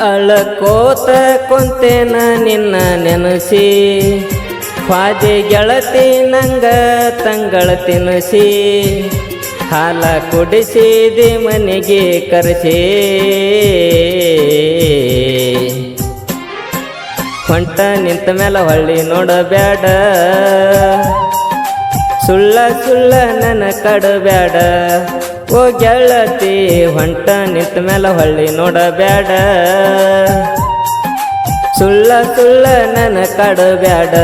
ಅಳಕೋತ ಕೊಂತೇನ ನಿನ್ನ ನೆನಸಿ. ಪಾದೆ ಗೆಳತಿ ನಂಗ ತಂಗಳ ತಿನಸಿ. ಹಾಲ ಕುಡಿಸಿದಿ ಮನೆಗೆ ಕರೆಸಿ. ಹೊಂಟ ನಿಂತ ಮೇಲೆ ಹೊಳ್ಳಿ ನೋಡಬೇಡ ಸುಳ್ಳ ಸುಳ್ಳ ನನ್ನ ಕಡಬ್ಯಾಡ. ಓ ಗೆಳತಿ, ಹೊಂಟ ನಿಂತ ಮೇಲೆ ಹೊಳ್ಳಿ ನೋಡಬೇಡ. ಸುಳ್ಳ ಸುಳ್ಳ ನನ್ನ ಕಡಬೇಡ.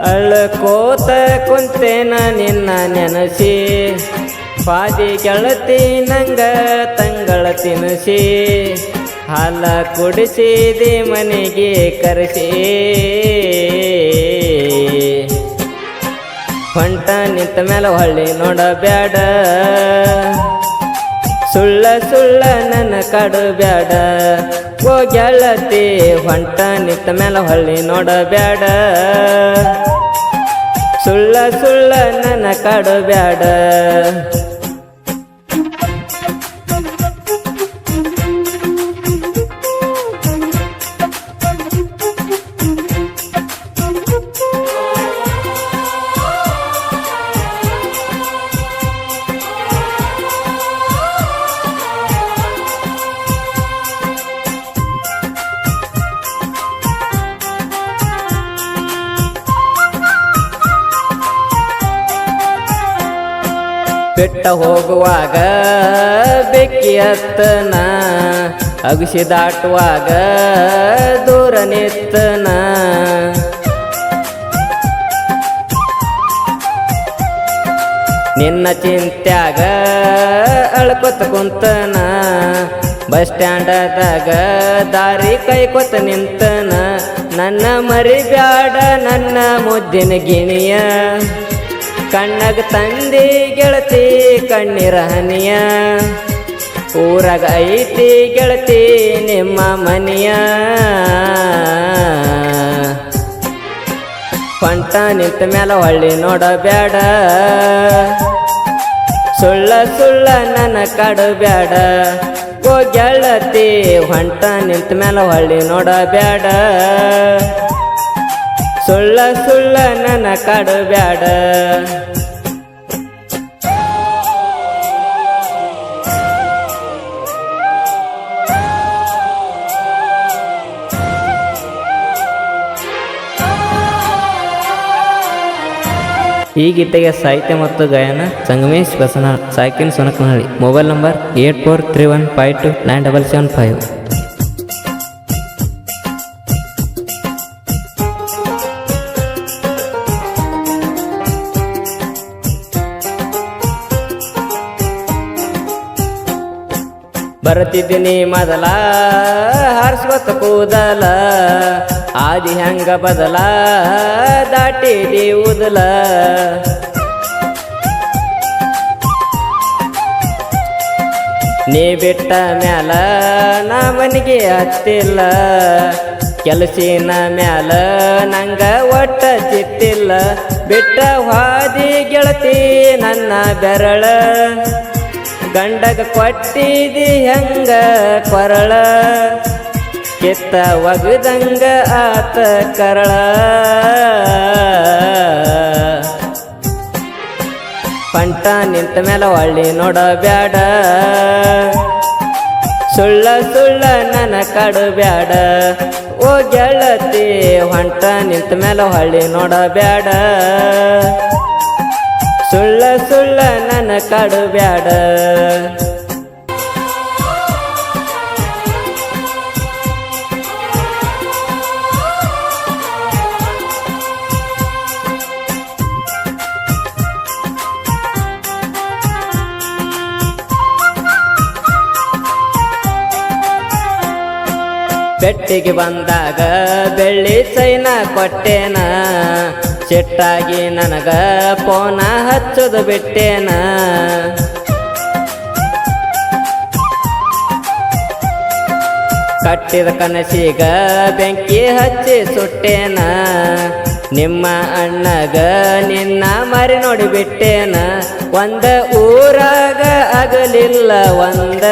ಅಳ್ಕೋತ ಕುಂತೇನ ನಿನ್ನ ನೆನಸಿ. ಪಾದಿ ಗೆಳತಿ ನಂಗ ತಂಗಳ ತಿನಸಿ. ಹಾಲ ಕುಡಿಸಿದಿ ಮನೆಗೆ ಕರೆಸಿ. ಹೊಂಟ ನಿಂತ ಮೇಲೆ ಹೊಳ್ಳಿ ನೋಡಬ್ಯಾಡ. ಸುಳ್ಳ ಸುಳ್ಳ ನನ್ನ ಬ್ಯಾಡ ಓ ಗೆಳತಿ ಹೊಂಟ ನಿಂತ ಮೇಲೆ ಹೊಳ್ಳಿ ನೋಡಬ್ಯಾಡ. ಸುಳ್ಳ ಸುಳ್ಳ ನನ್ನ ಕಡು ಬಿಟ್ಟ ಹೋಗುವಾಗ ಬೆಕ್ಕಿ ಹತ್ತನ, ಅಗಸಿ ದಾಟುವಾಗ ದೂರ ನಿತ್ತನ. ನಿನ್ನ ಚಿಂತ್ಯಾಗ ಅಳ್ಕೊತ ಕುಂತನ, ಬಸ್ ಸ್ಟ್ಯಾಂಡದಾಗ ದಾರಿ ಕೈಕೊತ ನಿಂತನ. ನನ್ನ ಮರಿಬ್ಯಾಡ ನನ್ನ ಮುದ್ದಿನ ಗಿಣಿಯ. ಕಣ್ಣಗ ತಂದಿ ಗೆಳತಿ ಕಣ್ಣೀರ ಹನಿಯ. ಊರಾಗ ಐತಿ ಗೆಳತಿ ನಿಮ್ಮ ಮನಿಯ. ಪಂಟ ನಿಂತ ಮೇಲೆ ಹೊಳ್ಳಿ ನೋಡಬೇಡ ಸುಳ್ಳ ಸುಳ್ಳ ನನ್ನ ಕಾಡಬೇಡ ಓ ಗೆಳತಿ, ಹೊಂಟ ನಿಂತ ಮೇಲೆ ಹೊಳ್ಳಿ ನೋಡಬ್ಯಾಡ ಸುಳ್ಳ ಸುಳ್ಳ ನನ್ನ ಕಾಡಬ್ಯಾಡ ಈ ಗೀತೆಗೆ ಸಾಹಿತ್ಯ ಮತ್ತು ಗಾಯನ Sangamesh Basanal ಸಾಕಿನ್ Sonakanahalli. Mobile number eight four three one five two nine double seven five. ಬರತಿದ್ದೀನಿ ಮೊದಲ, ಹಾರಿಸ್ಕೊತ ಕೂದಲ. ಆದಿ ಹೆಂಗ ಬದಲ, ದಾಟಿದಿ ಉದಲ. ನೀ ಬಿಟ್ಟ ಮ್ಯಾಲ ನಾ ಮನೆಗೆ ಹತ್ತಿಲ್ಲ. ಕೆಲಸಿನ ಮ್ಯಾಲ ನಂಗ ಒಟ್ಟ ಚಿತ್ತಿಲ್ಲ. ಬಿಟ್ಟ ಹಾದಿ ಗೆಳತಿ ನನ್ನ ಬೆರಳ. ಗಂಡಗ ಕೊಟ್ಟಿದಿ ಹೆಂಗ ಕೊರಳ? ಕೆತ್ತ ಒಗದಂಗ ಆತ ಕರಳ. ಪಂಟ ನಿಂತ ಮೇಲೆ ಹೊಳ್ಳಿ ನೋಡಬ್ಯಾಡ ಸುಳ್ಳ ಸುಳ್ಳ ನನ ಕಡು ಬ್ಯಾಡ. ಓ ಗೆಳತಿ, ಹೊಂಟ ನಿಂತ ಮೇಲೆ ಹೊಳ್ಳಿ ನೋಡಬ್ಯಾಡ ಸುಳ್ಳ ಸುಳ್ಳ ನನ್ನ ಕಡು ಬ್ಯಾಡ ಬೆಟ್ಟಿಗೆ ಬಂದಾಗ ಬೆಳ್ಳಿ ಸೈನ ಕೊಟ್ಟೇನ? ಸಿಟ್ಟಾಗಿ ನನಗ ಪೋನ ಹಚ್ಚದು ಬಿಟ್ಟೇನ? ಕಟ್ಟಿದ ಕನಸಿಗ ಬೆಂಕಿ ಹಚ್ಚಿ ಸುಟ್ಟೇನ? ನಿಮ್ಮ ಅಣ್ಣಗ ನಿನ್ನ ಮರಿ ನೋಡಿಬಿಟ್ಟೇನ ಒಂದ ಊರಾಗ ಆಗಲಿಲ್ಲ ಒಂದ.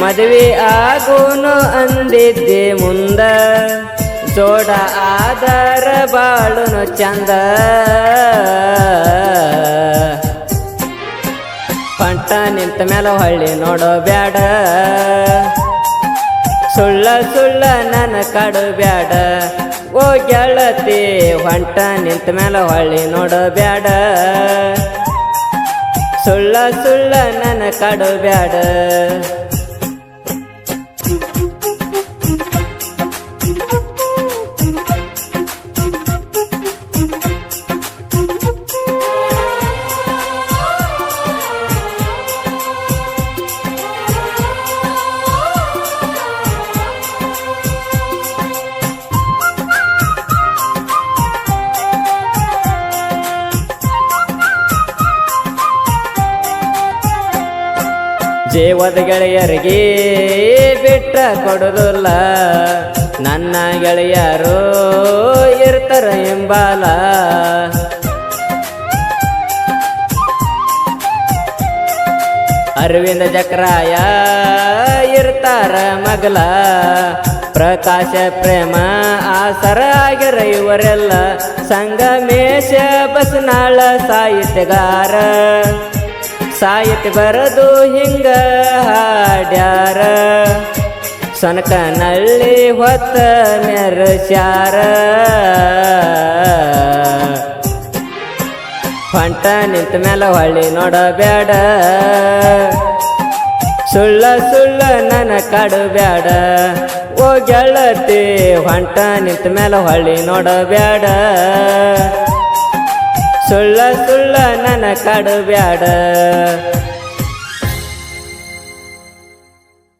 ಮದುವೆ ಆಗೋನು ಅಂದಿದ್ದೆ ಮುಂದ. ಜೋಡ ಆದರ ಬಾಳುನು ಚಂದ. ಪಂಟ ನಿಂತ ಮೇಲೆ ಹೊಳ್ಳಿ ನೋಡೋ ಬ್ಯಾಡ. ಸುಳ್ಳ ಸುಳ್ಳ ನನ್ನ ಕಾಡು ಬ್ಯಾಡ. ಓ ಗೆಳತಿ, ಹೊಂಟ ನಿಂತ ಮೇಲೆ ಹೊಳ್ಳಿ ನೋಡೋ ಬ್ಯಾಡ. ಸುಳ್ಳ ಸುಳ್ಳ ನನ್ನ ಕಾಡು ಬ್ಯಾಡ. ಜೀವದ ಗೆಳೆಯರಿಗೆ ಬಿಟ್ಟ ಕೊಡುದಿಲ್ಲ ನನ್ನ ಗೆಳೆಯರು ಇರ್ತಾರ ಎಂಬಾಲ. ಅರವಿಂದ ಚಕ್ರಾಯ ಇರ್ತಾರ ಮಗಲ. ಪ್ರಕಾಶ ಪ್ರೇಮ ಆಸರ ಆಗಿರ ಇವರೆಲ್ಲ. ಸಂಗಮೇಶ ಬಸನಾಳ ಸಾಹಿತ್ಯಗಾರ. ಸಾಹಿತ್ಯ ಬರದು ಹಿಂಗ ಹಾಡ್ಯಾರ. ಸೊನಕನಲ್ಲಿ ಹೊತ್ತ ಮೆರಸ್ಯಾರ ಹೊಂಟ ನಿಂತ ಮೇಲೆ ಹೊಳ್ಳಿ ನೋಡಬೇಡ. ಸುಳ್ಳ ಸುಳ್ಳ ನನ ಕಾಡು ಬ್ಯಾಡ ಓ ಗೆಳತಿ ಹೊಂಟ ನಿಂತ ಮೇಲೆ ಹೊಳ್ಳಿ ನೋಡಬೇಡ. ಸುಳ್ಳ ಸುಳ್ಳ ನನ್ನ ಕಡು ಬ್ಯಾಡ